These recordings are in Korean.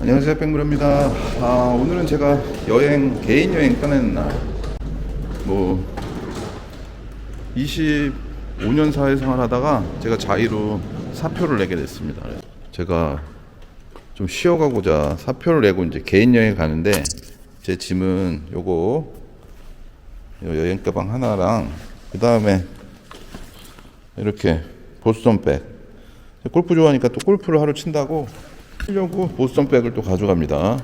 안녕하세요 백무입니다. 아, 오늘은 제가 여행 개인 여행 떠나는 날뭐 25년 사회생활 하다가 제가 자의로 사표를 내게 됐습니다. 제가 좀 쉬어가고자 사표를 내고 이제 개인 여행 가는데 제 짐은 요거 요 여행 가방 하나랑 그 다음에 이렇게 보스턴백. 골프 좋아하니까 또 골프를 하루 친다고 치려고 보스턴백을 또 가져갑니다.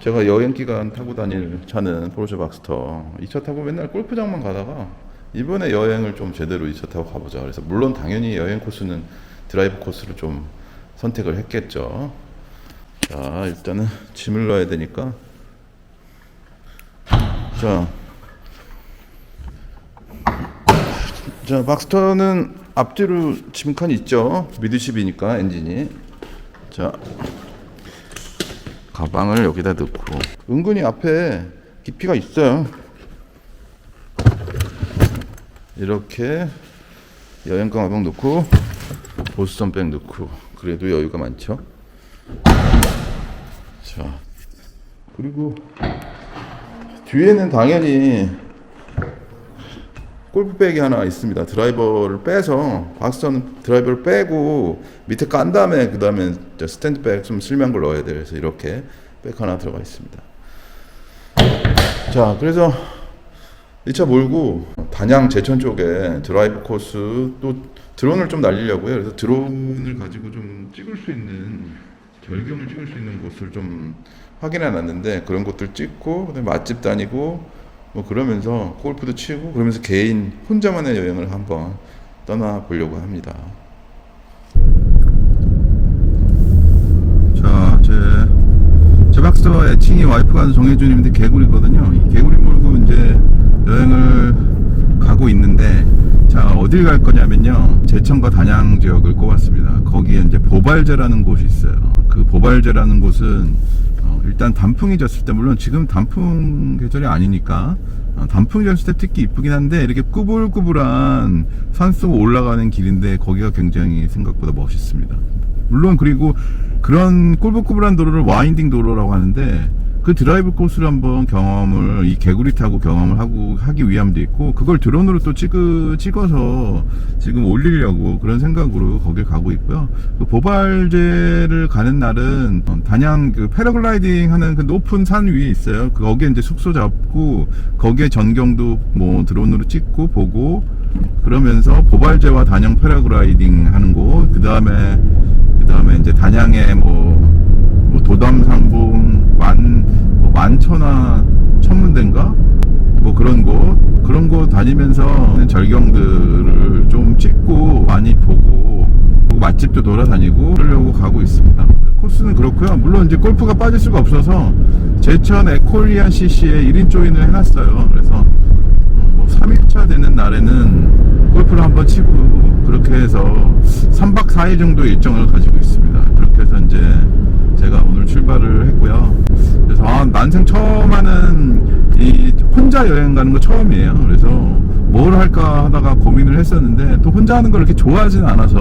제가 여행 기간 타고 다닐 차는 포르쉐 박스터. 이 차 타고 맨날 골프장만 가다가 이번에 여행을 좀 제대로 이 차 타고 가보자. 그래서 물론 당연히 여행 코스는 드라이브 코스를 좀 선택을 했겠죠. 자, 일단은 짐을 넣어야 되니까. 자, 자, 박스터는 앞뒤로 짐칸 있죠. 미드십이니까 엔진이. 자, 가방을 여기다 넣고 은근히 앞에 깊이가 있어요. 이렇게 여행 가방 넣고 보스턴백 넣고 그래도 여유가 많죠. 자, 그리고 뒤에는 당연히 골프백이 하나 있습니다. 드라이버를 빼서 박스터는 드라이버를 빼고 밑에 깐 다음에 그 다음에 스탠드백 좀 슬림한 걸 넣어야 돼요. 그래서 이렇게 백 하나 들어가 있습니다. 자, 그래서 이차 몰고 단양 제천 쪽에 드라이브 코스 또 드론을 좀 날리려고요. 그래서 드론을 가지고 좀 찍을 수 있는 절경을 찍을 수 있는 곳을 좀 확인해 놨는데 그런 곳들 찍고 맛집 다니고 뭐 그러면서 골프도 치고 그러면서 개인 혼자만의 여행을 한번 떠나 보려고 합니다. 자, 제, 제 박스터 애칭이 와이프가 정해준님인데 개구리거든요. 이 개구리 몰고 이제 여행을 가고 있는데, 자, 어딜 갈 거냐면요. 제천과 단양 지역을 꼽았습니다. 거기에 이제 보발제라는 곳이 있어요. 그 보발제라는 곳은 어, 일단 단풍이 졌을 때, 물론 지금 단풍 계절이 아니니까, 어, 단풍이 졌을 때 특히 이쁘긴 한데, 이렇게 꾸불꾸불한 산속 올라가는 길인데, 거기가 굉장히 생각보다 멋있습니다. 물론 그리고 그런 꿀불꿀불한 도로를 와인딩 도로라고 하는데 그 드라이브 코스를 한번 경험을 이 개구리 타고 경험을 하고 하기 위함도 있고 그걸 드론으로 또 찍, 찍어서 지금 올리려고 그런 생각으로 거길 가고 있고요. 그 보발제를 가는 날은 어, 단양 그 패러글라이딩 하는 그 높은 산 위에 있어요. 그 거기에 이제 숙소 잡고 거기에 전경도 뭐 드론으로 찍고 보고 그러면서 보발제와 단양 패러글라이딩 하는 곳, 그 다음에 그 다음에 이제 단양에 뭐, 뭐뭐 만천하 천문대인가? 뭐 그런 곳, 그런 곳 다니면서 절경들을 좀 찍고 많이 보고, 맛집도 돌아다니고 그러려고 가고 있습니다. 코스는 그렇고요. 물론 이제 골프가 빠질 수가 없어서 제천 에콜리안 CC에 1인 조인을 해놨어요. 그래서 뭐 3일차 되는 날에는 골프를 한번 치고 그렇게 해서 3박 4일 정도 일정을 가지고 있습니다. 그렇게 해서 이제 제가 오늘. 난생 처음 하는 이 혼자 여행 가는 거 처음이에요. 그래서 뭘 할까 하다가 고민을 했었는데 또 혼자 하는 걸 이렇게 좋아하진 않아서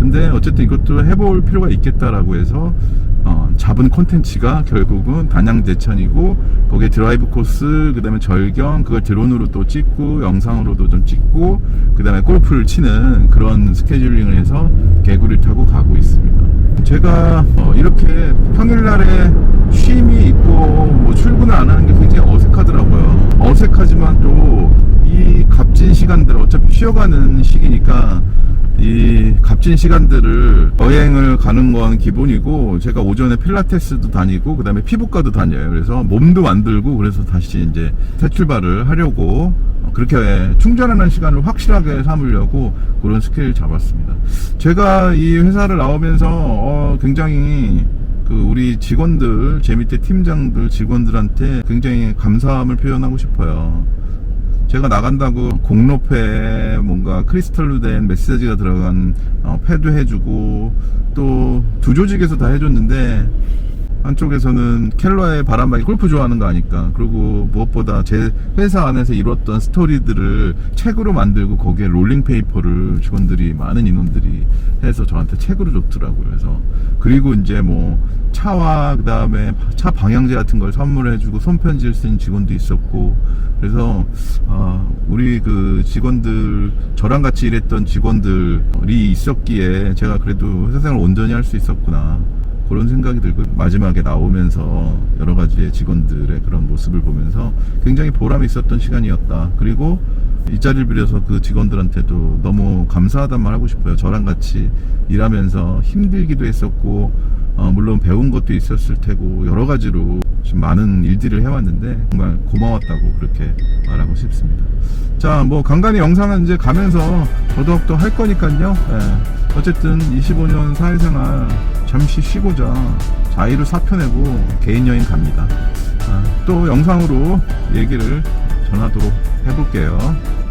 근데 어쨌든 이것도 해볼 필요가 있겠다라고 해서 어, 잡은 콘텐츠가 결국은 단양 제천이고 거기에 드라이브 코스 그 다음에 절경 그걸 드론으로 또 찍고 영상으로도 좀 찍고 그 다음에 골프를 치는 그런 스케줄링을 해서 개구리 타고 가고 있습니다. 제가 어, 이렇게 평일날에 쉼이 있고 뭐 출근을 안 하는 게 굉장히 어색하더라고요. 어색하지만 또 이 값진 시간들 어차피 쉬어가는 시기니까 이 값진 시간들을 여행을 가는 건 기본이고 제가 오전에 필라테스도 다니고 그다음에 피부과도 다녀요. 그래서 몸도 만들고 그래서 다시 이제 새 출발을 하려고 그렇게 충전하는 시간을 확실하게 삼으려고 그런 스케일 잡았습니다. 제가 이 회사를 나오면서 어, 굉장히 그 우리 직원들 제 밑에 팀장들 직원들한테 굉장히 감사함을 표현하고 싶어요. 제가 나간다고 공로패 뭔가 크리스탈로 된 메시지가 들어간 어, 패도 해주고 또 두 조직에서 다 해줬는데 한쪽에서는 켈러의 바람막이 골프 좋아하는 거 아니까 그리고 무엇보다 제 회사 안에서 이뤘던 스토리들을 책으로 만들고 거기에 롤링 페이퍼를 직원들이 많은 인원들이 해서 저한테 책으로 줬더라고요. 그래서 그리고 이제 뭐 차와 그다음에 차 방향제 같은 걸 선물해주고 손편지를 쓴 직원도 있었고 그래서 어, 우리 그 직원들 저랑 같이 일했던 직원들이 있었기에 제가 그래도 회사 생활 온전히 할 수 있었구나 그런 생각이 들고 마지막에 나오면서 여러 가지의 직원들의 그런 모습을 보면서 굉장히 보람이 있었던 시간이었다. 그리고 이 자리를 빌려서 그 직원들한테도 너무 감사하단 말 하고 싶어요. 저랑 같이 일하면서 힘들기도 했었고, 어, 물론 배운 것도 있었을 테고, 여러 가지로 좀 많은 일들을 해왔는데, 정말 고마웠다고 그렇게 말하고 싶습니다. 자, 뭐, 간간히 영상은 이제 가면서 더더욱더 할 거니까요. 예. 어쨌든 25년 사회생활 잠시 쉬고자 자의를 사표내고 개인 여행 갑니다. 아, 또 영상으로 얘기를 전하도록 해볼게요.